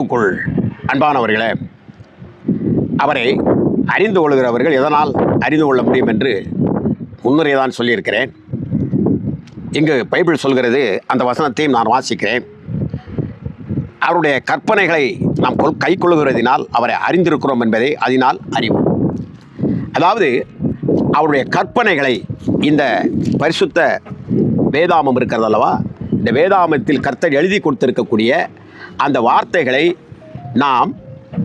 கிறிஸ்துக்குள் அன்பானவர்களே அவரை அறிந்து கொள்கிறவர்கள் எதனால் அறிந்து கொள்ள முடியும் என்று முன்னுரை தான் சொல்லியிருக்கிறேன். இங்கு பைபிள் சொல்கிறது அந்த வசனத்தையும் நான் வாசிக்கிறேன். அவருடைய கற்பனைகளை நாம் கொள் கை கொள்கிறதினால் அவரை அறிந்திருக்கிறோம் என்பதை அதனால் அறிவோம். அதாவது அவருடைய கற்பனைகளை இந்த பரிசுத்த வேதாமம் இருக்கிறது அல்லவா இந்த வேதாமத்தில் கர்த்தர் எழுதி கொடுத்திருக்கக்கூடிய அந்த வார்த்தைகளை நாம்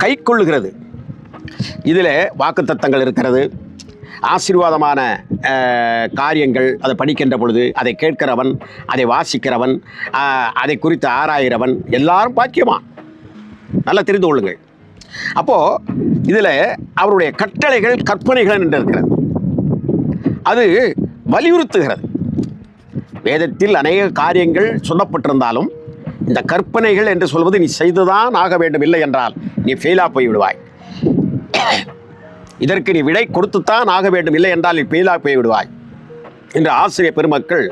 கை கொள்ளுகிறது இதில் வாக்குத்தத்தங்கள் இருக்கிறது. ஆசீர்வாதமான காரியங்கள் அதை படிக்கின்ற பொழுது அதை கேட்கிறவன் அதை வாசிக்கிறவன் அதை குறித்து ஆராயிறவன் எல்லாரும் பாக்கியமா? நல்லா தெரிந்து கொள்ளுங்கள். அப்போது இதில் அவருடைய கட்டளைகள் கற்பனைகள் என்று இருக்கிறது. அது வலியுறுத்துகிறது. வேதத்தில் அநேக காரியங்கள் சொல்லப்பட்டிருந்தாலும் இந்த கற்பனைகள் என்று சொல்வது நீ செய்துதான் ஆக வேண்டும் இல்லை என்றால் நீ ஃபெயிலாக போய் விடுவாய் இதற்கு நீ விடை கொடுத்துத்தான் ஆக வேண்டும் இல்லை என்றால் நீ ஃபெயிலாக போய்விடுவாய். என்று ஆசிரியர் பெருமக்கள்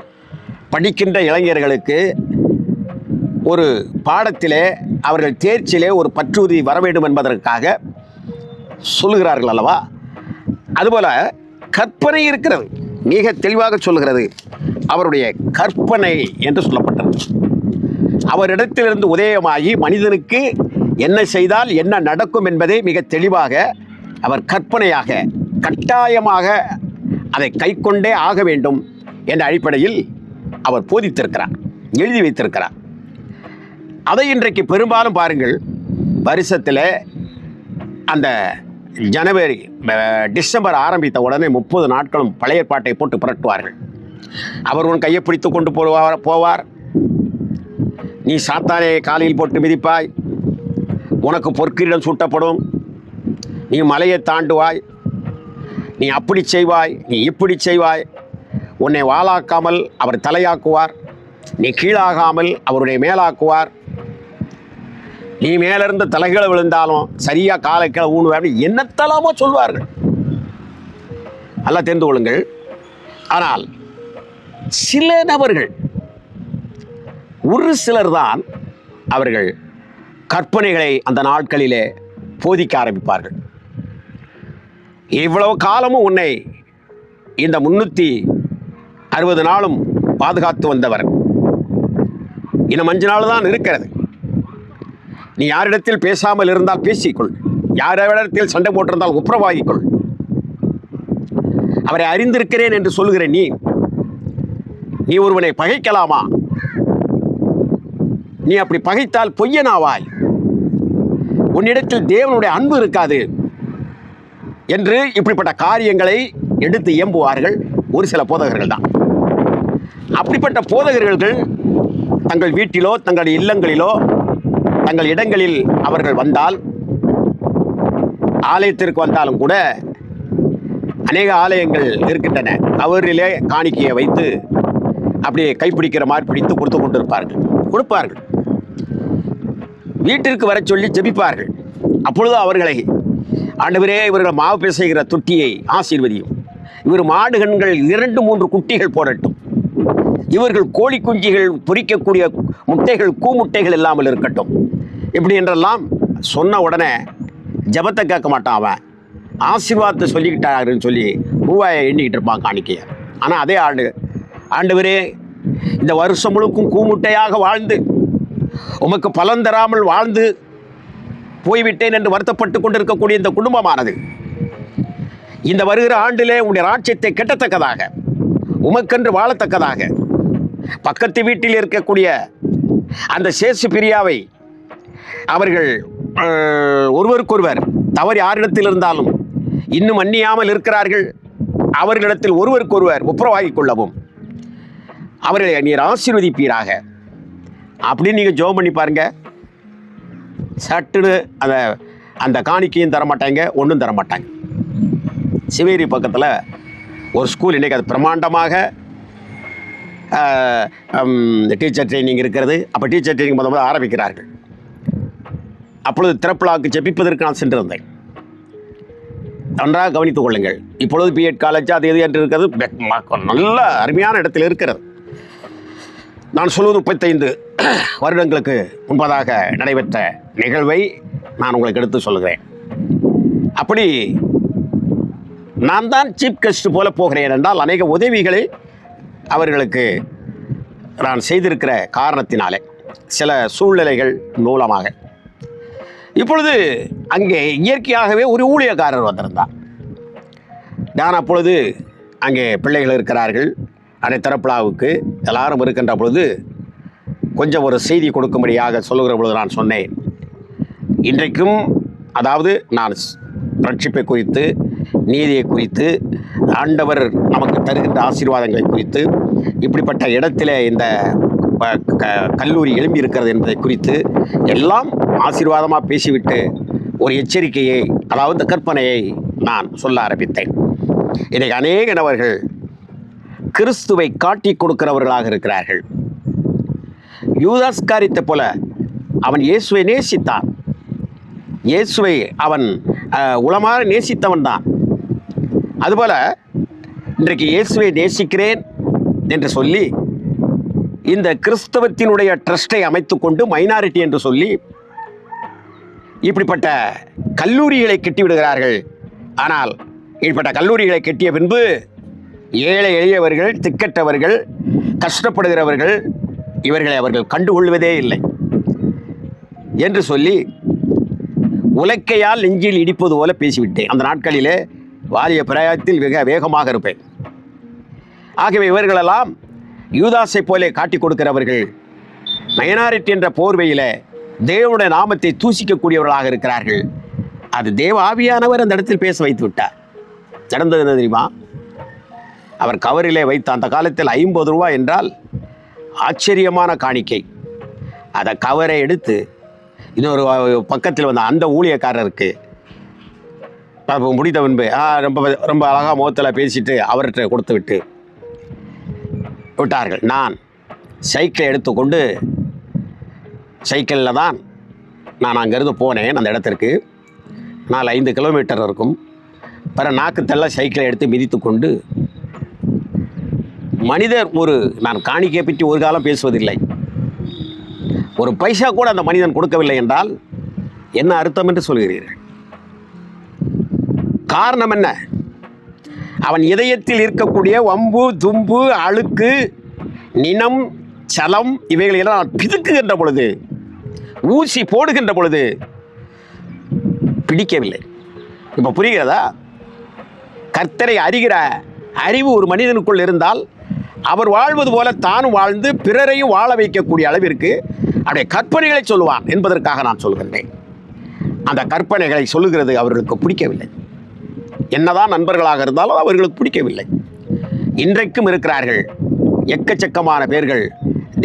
படிக்கின்ற இளைஞர்களுக்கு ஒரு பாடத்திலே அவர்கள் தேர்ச்சியிலே ஒரு பற்றுறுதி வர வேண்டும் என்பதற்காக சொல்லுகிறார்கள் அல்லவா? அதுபோல் கற்பனை இருக்கிறது மிக தெளிவாக சொல்லுகிறது. அவருடைய கற்பனை என்று சொல்லப்பட்டது. அவரிடத்திலிருந்து உதயமாகி மனிதனுக்கு என்ன செய்தால் என்ன நடக்கும் என்பதை மிக தெளிவாக அவர் கற்பனையாக கட்டாயமாக அதை கைக்கொண்டே ஆக வேண்டும் என்ற அடிப்படையில் அவர் போதித்திருக்கிறார் எழுதி வைத்திருக்கிறார். அதை இன்றைக்கு பெரும்பாலும் பாருங்கள் வருஷத்தில் அந்த ஜனவரி டிசம்பர் ஆரம்பித்த உடனே முப்பது நாட்களும் பழைய பாட்டை போட்டு புரட்டுவார்கள். அவர் உன் கையை பிடித்து கொண்டு போவார் போவார். நீ சாத்தானே காலையில் போட்டு மிதிப்பாய். உனக்கு பொற்கிரிடம் சூட்டப்படும். நீ மலையை தாண்டுவாய். நீ அப்படி செய்வாய் நீ இப்படி செய்வாய். உன்னை வாளாக்காமல் அவர் தலையாக்குவார். நீ கீழாகாமல் அவருடைய மேலாக்குவார். நீ மேலிருந்து தலைகளை விழுந்தாலும் சரியாக காலை கீழே ஊணுவார் என்னத்தலாமோ சொல்வார்கள். நல்லா தெரிந்து கொள்ளுங்கள். ஆனால் சில நபர்கள் ஒரு சிலர் தான் அவர்கள் கற்பனைகளை அந்த நாட்களிலே போதிக்க ஆரம்பிப்பார்கள். இவ்வளவு காலமும் உன்னை இந்த முன்னூற்றி அறுபது நாளும் பாதுகாத்து வந்தவர். இன்னும் அஞ்சு நாள் தான் இருக்கிறது. நீ யாரிடத்தில் பேசாமல் இருந்தால் பேசிக்கொள். யாரிடத்தில் சண்டை போட்டிருந்தால் உப்புரவாகிக்கொள் அவரை அறிந்திருக்கிறேன் என்று சொல்கிற நீ நீ ஒருவனை பகைக்கலாமா? நீ அப்படி பகைத்தால் பொய்யனாவாய். உன்னிடத்தில் தேவனுடைய அன்பு இருக்காது என்று இப்படிப்பட்ட காரியங்களை எடுத்து இயம்புவார்கள். ஒரு சில போதகர்கள் தான். அப்படிப்பட்ட போதகர்கள் தங்கள் வீட்டிலோ தங்கள் இல்லங்களிலோ தங்கள் இடங்களில் அவர்கள் வந்தால் ஆலயத்திற்கு வந்தாலும் கூட அநேக ஆலயங்கள் இருக்கின்றன. கவரிலே காணிக்கையை வைத்து அப்படியே கைப்பிடிக்கிற மாதிரி பிடித்து கொடுத்து கொண்டிருப்பார்கள். கொடுப்பார்கள். வீட்டிற்கு வரச் சொல்லி ஜெபிப்பார்கள். அப்பொழுது அவர்களை ஆண்டவரே இவர்கள் மாவு பிசைகிற தொட்டியை ஆசீர்வதியும். இவர் மாடுகண்கள் இரண்டு மூன்று குட்டிகள் போடட்டும். இவர்கள் கோழி குஞ்சிகள் பொரிக்கக்கூடிய முட்டைகள் கூமுட்டைகள் இல்லாமல் இருக்கட்டும். இப்படி என்றெல்லாம் சொன்ன உடனே ஜெபத்தை கேட்க மாட்டான் அவன். ஆசீர்வாதத்தை சொல்லிக்கிட்டாருன்னு சொல்லி ரூபாயை எண்ணிக்கிட்டு இருப்பான் காணிக்கைய ஆனால் அதே ஆண்டு ஆண்டவரே இந்த வருஷம் முழுக்கும் கூமுட்டையாக வாழ்ந்து உமக்கு பலன் தராமல் வாழ்ந்து போய்விட்டேன் என்று வருத்தப்பட்டு கொண்டிருக்கக்கூடிய இந்த குடும்பமானது. இந்த வருகிற ஆண்டிலே உங்களுடைய ராட்சியத்தை கெட்டத்தக்கதாக உமக்கென்று வாழத்தக்கதாக பக்கத்து வீட்டில் இருக்கக்கூடிய அந்த சேசு பிரியாவை அவர்கள் ஒருவருக்கொருவர் தவறு யாரிடத்தில் இருந்தாலும் இன்னும் அந்நியாமல் இருக்கிறார்கள் அவர்களிடத்தில் ஒருவருக்கொருவர் ஒப்புரவாகிக் கொள்ளவும் அவர்களை நீர் ஆசீர்வதிப்பீராக. அப்படின்னு நீங்கள் ஜோம் பண்ணி பாருங்கள் சட்டுன்னு அந்த அந்த காணிக்கையும் தரமாட்டாங்க ஒன்றும் தர மாட்டாங்க சிவேரி பக்கத்தில் ஒரு ஸ்கூல் இன்றைக்கி அது பிரமாண்டமாக டீச்சர் ட்ரைனிங் இருக்கிறது. அப்போ டீச்சர் ட்ரைனிங் முத முதல் ஆரம்பிக்கிறார்கள். அப்பொழுது திறப்புலாவுக்கு ஜெபிப்பதற்கு நான் சென்றிருந்தேன். நன்றாக கவனித்துக் கொள்ளுங்கள். இப்பொழுது பிஎட் காலேஜ் அது எது என்று இருக்கிறது? நல்ல அருமையான இடத்தில் இருக்கிறது. நான் சொல்வது முப்பத்தைந்து வருடங்களுக்கு முன்பதாக நடைபெற்ற நிகழ்வை நான் உங்களுக்கு எடுத்து சொல்கிறேன் அப்படி நான் தான் சீஃப் கெஸ்ட் போல போகிறேன் என்றால் அநேக உதவிகளை அவர்களுக்கு நான் செய்திருக்கிற காரணத்தினாலே சில சூழ்நிலைகள் மூலமாக. இப்பொழுது அங்கே இயற்கையாகவே ஒரு ஊழியக்காரர் வந்திருந்தார். நான் அப்பொழுது அங்கே பிள்ளைகள் இருக்கிறார்கள். அன்னை திறப்பலாவுக்கு எல்லாரும் இருக்கின்ற பொழுது கொஞ்சம் ஒரு செய்தி கொடுக்கும்படியாக சொல்லுகிற பொழுது நான் சொன்னேன். இன்றைக்கும் அதாவது நான் ஸ்- ரட்சிப்பை குறித்து நீதியை குறித்து ஆண்டவர் நமக்கு தருகின்ற ஆசீர்வாதங்களை குறித்து இப்படிப்பட்ட இடத்திலே இந்த க- கல்லூரி எழும்பி இருக்கிறது என்பதை குறித்து எல்லாம் ஆசீர்வாதமாக பேசிவிட்டு ஒரு எச்சரிக்கையை அதாவது இந்த கற்பனையை நான் சொல்ல ஆரம்பித்தேன். இதை அநேக நபர்கள் கிறிஸ்துவை காட்டி கொடுக்கிறவர்களாக இருக்கிறார்கள். யூதாஸ்காரித்தை போல அவன் இயேசுவை நேசித்தான். இயேசுவை அவன் உளமாக நேசித்தவன் தான். அதுபோல இன்றைக்கு இயேசுவை நேசிக்கிறேன் என்று சொல்லி இந்த கிறிஸ்தவத்தினுடைய ட்ரஸ்டை அமைத்துக்கொண்டு மைனாரிட்டி என்று சொல்லி இப்படிப்பட்ட கல்லூரிகளை கட்டிவிடுகிறார்கள். ஆனால் இப்படிப்பட்ட கல்லூரிகளை கட்டிய பின்பு ஏழை எளியவர்கள் திக்கற்றவர்கள் கஷ்டப்படுகிறவர்கள் இவர்களை அவர்கள் கண்டுகொள்வதே இல்லை. என்று சொல்லி உலக்கையால் நெஞ்சில் இடிப்பது போல பேசிவிட்டேன். அந்த நாட்களிலே வாரிய பிரயாயத்தில் மிக வேகமாக இருப்பேன். ஆகவே இவர்களெல்லாம் யூதாஸை போலே காட்டிக் கொடுக்கிறவர்கள் மைனாரிட்டி என்ற போர்வையில் தேவனுடைய நாமத்தை தூசிக்கக்கூடியவர்களாக இருக்கிறார்கள். அது தேவ ஆவியானவர் அந்த இடத்தில் பேச வைத்து விட்டார். நடந்தது என்ன தெரியுமா? அவர் கவரிலே வைத்த அந்த காலத்தில் ஐம்பது ரூபா என்றால் ஆச்சரியமான காணிக்கை. அதை கவரை எடுத்து இன்னொரு பக்கத்தில் வந்த அந்த ஊழியக்காரருக்கு அப்போ முடித்த முன்பு ஆ ரொம்ப ரொம்ப அழகாக முகத்தில் பேசிட்டு அவர்கிட்ட கொடுத்து விட்டு விட்டார்கள். நான் சைக்கிளை எடுத்துக்கொண்டு சைக்கிளில் தான் நான் அங்கேருந்து போனேன் அந்த இடத்திற்கு. நாலு ஐந்து கிலோமீட்டர் இருக்கும். பிற நாக்கு சைக்கிளை எடுத்து மிதித்து கொண்டு மனிதர் ஒரு நான் காணிக்கை பற்றி ஒரு காலம் பேசுவதில்லை. ஒரு பைசா கூட அந்த மனிதன் கொடுக்கவில்லை என்றால் என்ன அர்த்தம் என்று சொல்கிறீர்கள்? காரணம் என்ன? அவன் இதயத்தில் இருக்கக்கூடிய வம்பு தும்பு அழுக்கு நினம் சலம் இவைகளையெல்லாம் நான் பிதுக்குகின்ற பொழுது ஊசி போடுகின்ற பொழுது பிடிக்கவில்லை. இப்போ புரிகிறதா? கர்த்தரை அறிகிற அறிவு ஒரு மனிதனுக்குள் இருந்தால் அவர் வாழ்வது போல தானும் வாழ்ந்து பிறரையும் வாழ வைக்கக்கூடிய அளவிற்கு அவருடைய கற்பனைகளை சொல்லுவான் என்பதற்காக நான் சொல்கின்றேன். அந்த கற்பனைகளை சொல்லுகிறது அவர்களுக்கு பிடிக்கவில்லை. என்னதான் நண்பர்களாக இருந்தாலும் அவர்களுக்கு பிடிக்கவில்லை. இன்றைக்கும் இருக்கிறார்கள் எக்கச்சக்கமான பேர்கள்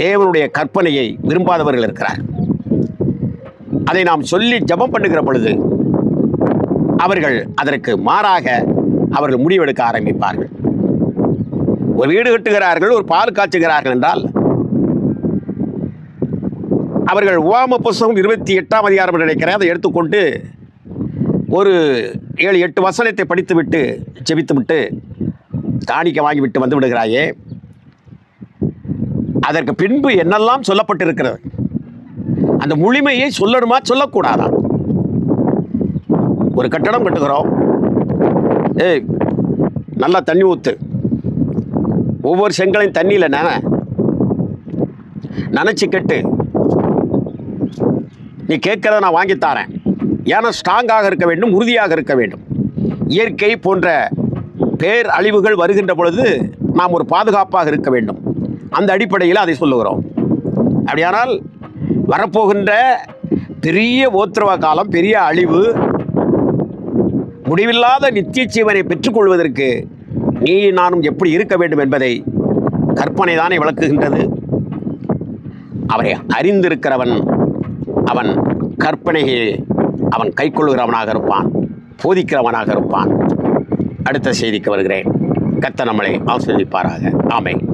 தேவனுடைய கற்பனையை விரும்பாதவர்கள் இருக்கிறார் அதை நாம் சொல்லி ஜெபம் பண்ணுகிற பொழுது அவர்கள் அதற்கு மாறாக அவர்கள் முடிவெடுக்க ஆரம்பிப்பார்கள். ஒரு வீடு கட்டுகிறார்கள் ஒரு பால் காய்ச்சுகிறார்கள் என்றால் அவர்கள் ஓம புஸ்தகம் இருபத்தி எட்டாம் அதிகாரம் நினைக்கிறேன். அதை எடுத்துக்கொண்டு ஒரு ஏழு எட்டு வசனத்தை படித்துவிட்டு ஜெபித்துவிட்டு காணிக்க வாங்கிவிட்டு வந்து விடுகிறாயே. அதற்கு பின்பு என்னெல்லாம் சொல்லப்பட்டிருக்கிறது? அந்த முழுமையை சொல்லணுமா சொல்லக்கூடாதா? ஒரு கட்டடம் கட்டுகிறோம். ஏய் நல்லா தண்ணி ஊற்று ஒவ்வொரு செங்கலையும் தண்ணியில் நன. நினச்சி கெட்டு. நீ கேட்கறத நான் வாங்கித்தாரேன் ஏன்னா ஸ்ட்ராங்காக இருக்க வேண்டும் உறுதியாக இருக்க வேண்டும். இயற்கை போன்ற பேர் அழிவுகள் வருகின்ற பொழுது நாம் ஒரு பாதுகாப்பாக இருக்க வேண்டும். அந்த அடிப்படையில் அதை சொல்லுகிறோம். அப்படியானால் வரப்போகின்ற பெரிய ஓத்திரவ காலம் பெரிய அழிவு முடிவில்லாத நித்திய ஜீவனை பெற்றுக்கொள்வதற்கு நீ நானும் எப்படி இருக்க வேண்டும் என்பதை கற்பனை தானே விளக்குகின்றது. அவரை அறிந்திருக்கிறவன் அவன் கற்பனையை அவன் கைக்கொள்கிறவனாக இருப்பான் போதிக்கிறவனாக இருப்பான். அடுத்த செய்திக்கு வருகிறேன். கத்த நம்மளை ஆஸ்வதிப்பாராக ஆமை